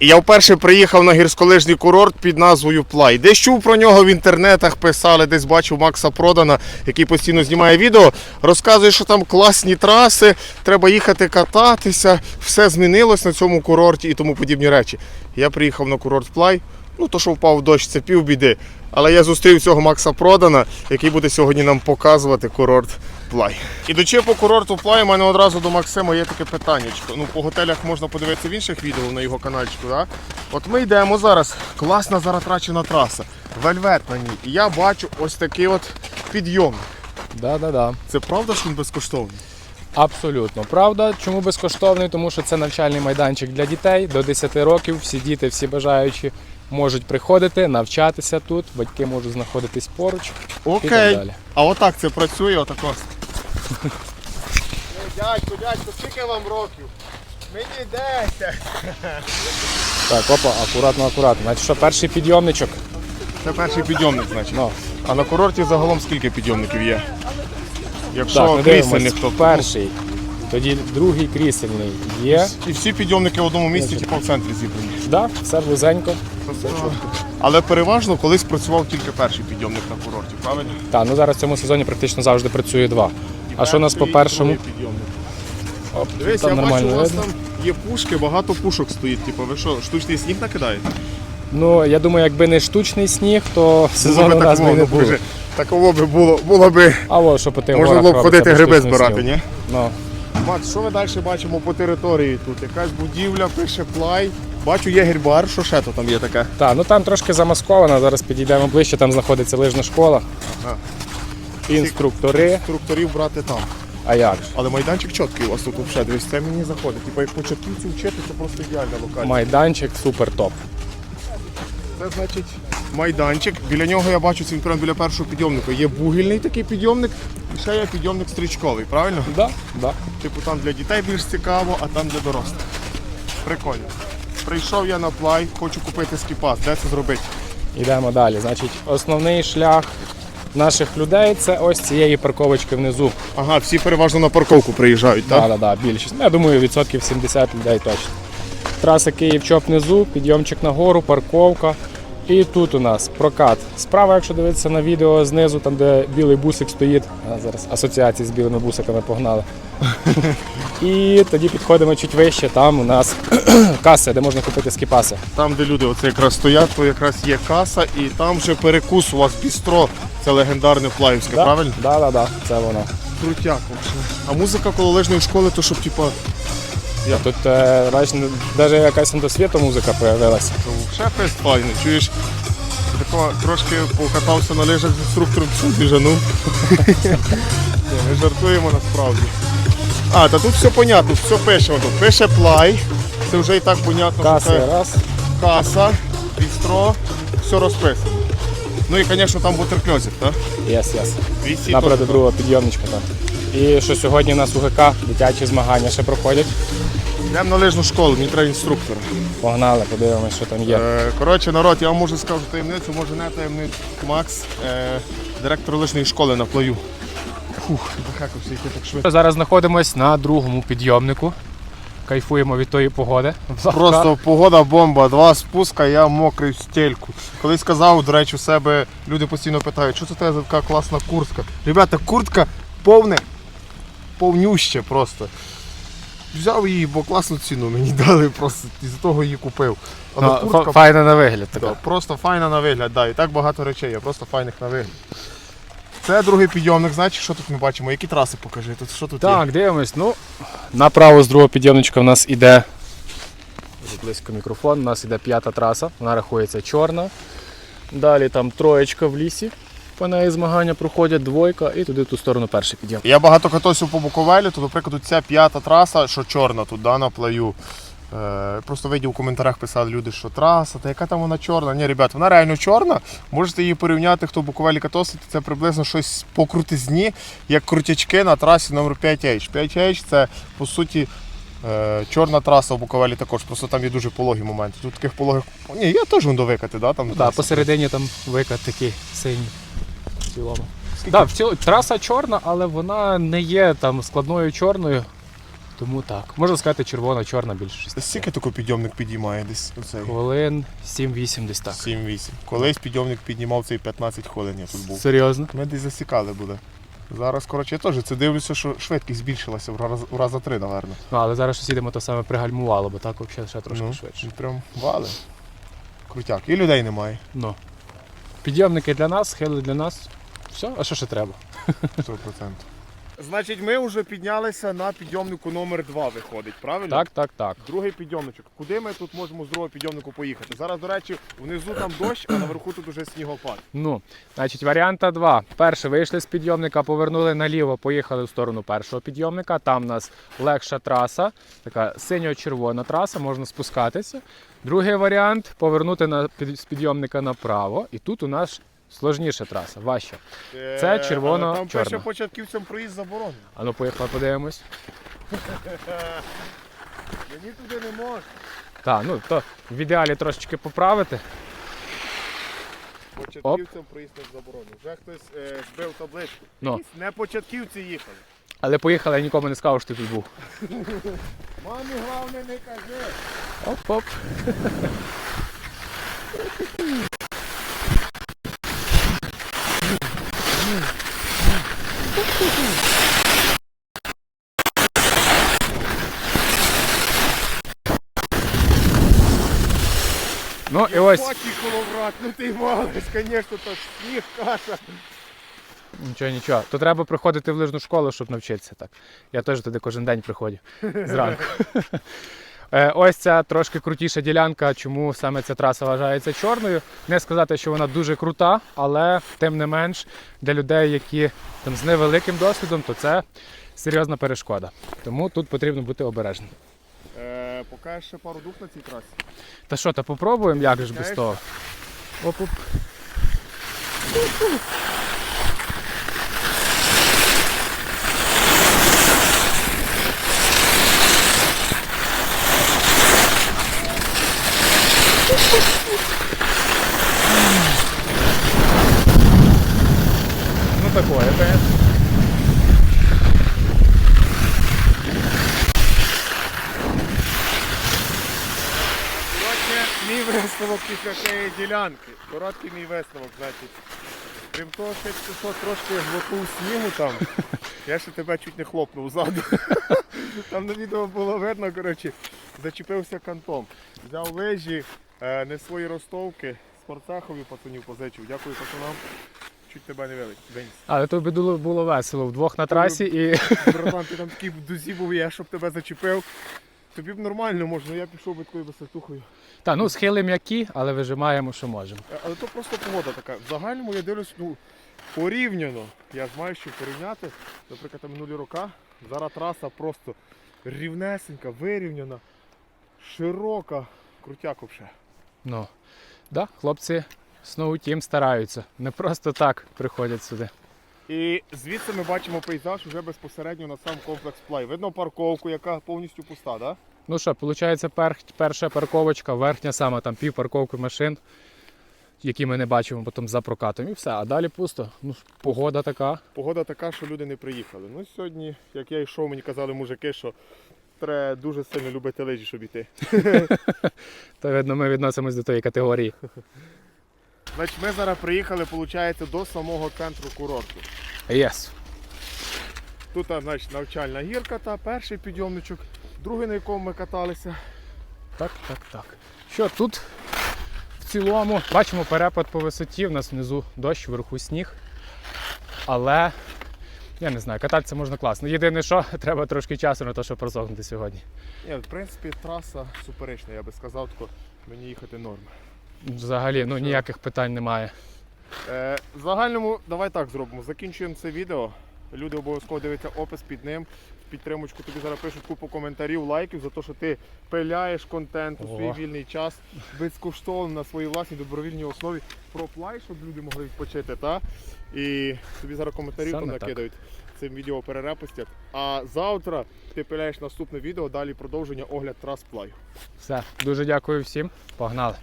Я вперше приїхав на гірськолижний курорт під назвою Плай. Десь чув про нього в інтернетах, писали, десь бачив Макса Продана, який постійно знімає відео. Розказує, що там класні траси, треба їхати кататися, все змінилось на цьому курорті і тому подібні речі. Я приїхав на курорт Плай. Ну, то, що впав дощ, це півбіди. Але я зустрів цього Макса Продана, який буде сьогодні нам показувати курорт Плай. Ідучи по курорту Плай, у мене одразу до Максима є таке питаннячко. Ну, по готелях можна подивитися в інших відео на його каналчику. Да? От ми йдемо зараз. Класна заратрачена траса. Вельвет на ній. І я бачу ось такий от підйом. Да-да-да. Це правда, що він безкоштовний? Абсолютно правда. Чому безкоштовний? Тому що це навчальний майданчик для дітей до 10 років. Всі діти, всі бажаючі можуть приходити, навчатися тут. Батьки можуть знаходитись поруч і так Окей. далі. А отак це працює, отако. Дядько, дядько, скільки вам років? Мені 10. Так, опа, акуратно, акуратно. Значить, що перший підйомничок. Це перший підйомник, значить. Ну, А на курорті загалом скільки підйомників є? Якщо так, ми крісельних, то Перший. Тоді другий крісельний є. І всі підйомники в одному місці, типу в центрі зібрані. Да, все близенько. Але переважно колись працював тільки перший підйомник на курорті, правильно? Так, ну зараз в цьому сезоні практично завжди працює два. А що у нас по першому? Оп, Дивись, там я бачу, у вас видно. там є пушки, багато пушок стоїть. Типу, ви що, штучний сніг накидаєте? Ну, я думаю, якби не штучний сніг, то би у нас би не було. Такого би було, було би, А от що по тих можна горах було б робиться ходити гриби збирати, ні? Ну, Макс, що ви далі бачимо по території тут? Якась будівля, пише плай. Бачу, є гірбар, що ще то там є таке? так, ну там трошки замасковано, зараз підійдемо ближче, там знаходиться лижна школа. Ага. Інструктори. Інструкторів брати там. А як? Але майданчик чіткий у вас тут взагалі. Дивись, це мені заходить. Типу, як початківцю вчити, це просто ідеальна локація. Майданчик супер топ. Це значить майданчик. Біля нього я бачу цим прямо біля першого підйомника. Є бугільний такий підйомник, і ще є підйомник стрічковий, правильно? Да, да. Типу там для дітей більш цікаво, а там для дорослих. Прикольно. Прийшов я на плай, хочу купити скіпас. Де це зробити? Йдемо далі. Значить, основний шлях наших людей це ось цієї парковочки внизу. Ага, всі переважно на парковку приїжджають, так? Так, да, да, більшість. Ну, Я думаю, відсотків 70 людей точно. Траса Київ-Чоп внизу, підйомчик нагору, парковка. І тут у нас прокат. Справа, якщо дивитися на відео знизу, там де білий бусик стоїть. А зараз асоціації з білими бусиками погнали. І тоді підходимо чуть вище, там у нас каса, де можна купити скіпаси. Там, де люди оце якраз стоять, то якраз є каса, і там вже перекус у вас бістро. Це легендарне плаївське, правильно? Так, так, так, це воно. Крутяк. А музика коло лижної школи, то щоб типа. Тут е, навіть якась досвіту музика з'явилася. Ще фест файний, чуєш? Тако трошки покатався на лижах з інструктором, біжанув. Ні, Ми жартуємо насправді. А, та тут все понятно, все пишемо тут. Пише плай. Це вже і так понятно, що це раз. каса, бістро, все розписано. Ну і, звісно, там бутеркльозик, так? Єс, єс. Напроти точно. підйомничка там. І що сьогодні у нас УГК дитячі змагання ще проходять. Йдемо на лижну школу, мені треба інструктора. Погнали, подивимось, що там є. Е, Коротше, народ, я вам можу скажу таємницю, може не таємницю. Макс, е, директор лижної школи на плаю. Фух, захекався йти так швидко. Зараз знаходимось на другому підйомнику. Кайфуємо від тої погоди. Просто погода бомба, два спуска, я мокрий в стельку. Колись сказав, до речі, у себе люди постійно питають, що це тебе за така класна куртка. Ребята, куртка повне, повнюще просто. Взяв її, бо класну ціну мені дали, просто із того її купив. Але Ну, куртка Файна на вигляд Да, просто файна на вигляд, да, і так багато речей, є, просто файних на вигляд. Це другий підйомник, значить, що тут ми бачимо? Які траси покажи? Тут що тут є? Так, дивимось. Ну, направо з другого підйомничка в нас іде. Близько мікрофон, у нас іде п'ята траса, вона рахується чорна. Далі там троєчка в лісі. По неї змагання проходять двойка і туди в ту сторону перший підйом. Я багато катався по Буковелі, то, наприклад, ця п'ята траса, що чорна тут, да, на плаю. Е, просто видів у коментарях писали люди, що траса, та яка там вона чорна. Ні, ребят, вона реально чорна. Можете її порівняти, хто в Буковелі катався, це приблизно щось по крутизні, як крутячки на трасі номер 5H. 5H це по суті. е, Чорна траса в Буковелі також, просто там є дуже пологі моменти. Тут таких пологих. Ні, я теж вон довикати, да? Там, Так, да, посередині там викат такий синій. В цілому. Да, в цілому траса чорна, але вона не є там складною чорною. Тому так. Можна сказати, червона-чорна більшість. Скільки такий підйомник підіймає десь оцей? Хвилин 7-8 десь так. 7-8. Колись підйомник піднімав цей 15 хвилин, я тут був. Серйозно? Ми десь засікали буде. Зараз, коротше, я теж це дивлюся, що швидкість збільшилася в раз, в раза три, напевно. Ну, але зараз щось їдемо, то саме пригальмувало, бо так взагалі ще трошки Ну, швидше. Прям вали. Крутяк. І людей немає. Ну. Підйомники для нас, схили для нас. Все, а що ще треба? 100%. Значить, ми вже піднялися на підйомнику номер 2 виходить, правильно? Так, так, так. Другий підйомничок. Куди ми тут можемо з другого підйомнику поїхати? Зараз, до речі, внизу там дощ, а наверху тут уже снігопад. Ну, значить, варіанта два. Перше, вийшли з підйомника, повернули наліво, поїхали в сторону першого підйомника. Там у нас легша траса, така синьо-червона траса, можна спускатися. Другий варіант повернути на, під, з підйомника направо. І тут у нас сложніша траса, важча. Це червоно- але Там пише початківцям проїзд заборонений. А ну, поїхали, подивимось. Мені туди не можна. Так, ну то в ідеалі трошечки поправити. Початківцям проїзд не заборонений. Вже хтось е, збив табличку. Ну. Не початківці їхали. Але поїхали, я нікому не сказав, що ти тут був. Мамі головне не кажи. Оп-оп. Ну і ось. Коловрат, ну ти малиш, звісно, то сніг, каша. Нічого, нічого. То треба приходити в лижну школу, щоб навчитися так. Я теж туди кожен день приходжу зранку. Е, Ось ця трошки крутіша ділянка, чому саме ця траса вважається чорною. Не сказати, що вона дуже крута, але тим не менш для людей, які там з невеликим досвідом, то це серйозна перешкода. Тому тут потрібно бути обережним. Е, покажеш ще пару дух на цій трасі. Та що, та попробуємо, як же ж без того. Оп-оп. Такое, конечно. Коротше, мій висновок після цієї ділянки. Короткий мій висновок, значить. Крім того, що якщо що трошки глотнув снігу там, я ще тебе чуть не хлопнув ззаду. Там на відео було видно, коротше, зачепився кантом. Взяв лижі, е, не свої ростовки, спортсахові пацанів позичив. Дякую пацанам. Чуть тебе не вилить. Але тобі було, було весело вдвох на трасі і Братан, ти там такий в дузі був, я щоб тебе зачепив. Тобі б нормально можна, я пішов би такою висотухою. Та, ну, схили м'які, але вижимаємо, що можемо. Е, Але то просто погода така. В загальному я дивлюсь, ну, порівняно. Я ж маю що порівняти. Наприклад, там минулі роки. Зараз траса просто рівнесенька, вирівняна, широка, крутяк взагалі. Ну, да, хлопці Snow Team стараються. Не просто так приходять сюди. І звідси ми бачимо пейзаж вже безпосередньо на сам комплекс плай. Видно парковку, яка повністю пуста, так? Ну що, виходить, пер, перша парковочка, верхня саме там пів парковки машин, які ми не бачимо потім за прокатом. І все. А далі пусто. Ну, погода така. Погода така, що люди не приїхали. Ну сьогодні, як я йшов, мені казали мужики, що треба дуже сильно любити лижі, щоб іти. То видно, ми відносимось до тої категорії. Значить, ми зараз приїхали, виходить, до самого центру курорту. Єс. Тут значить, навчальна гірка, та перший підйомничок, другий, на якому ми каталися. Так, так, так. Що тут в цілому бачимо перепад по висоті, в нас внизу дощ, вверху сніг. Але я не знаю, кататися можна класно. Єдине, що треба трошки часу на те, щоб просохнути сьогодні. Ні, в принципі, траса суперечна, я би сказав, тако мені їхати норм. Взагалі, ну ніяких питань немає. Е, в загальному, давай так зробимо. Закінчуємо це відео. Люди обов'язково дивляться опис під ним. В підтримочку тобі зараз пишуть купу коментарів, лайків за те, що ти пиляєш контент у свій вільний час безкоштовно на своїй власній добровільній основі про плай, щоб люди могли відпочити. Та? І тобі зараз коментарів Саме там так. накидають. Цим відео перерепостять. А завтра ти пиляєш наступне відео, далі продовження огляд трас плаю. Все, дуже дякую всім. Погнали.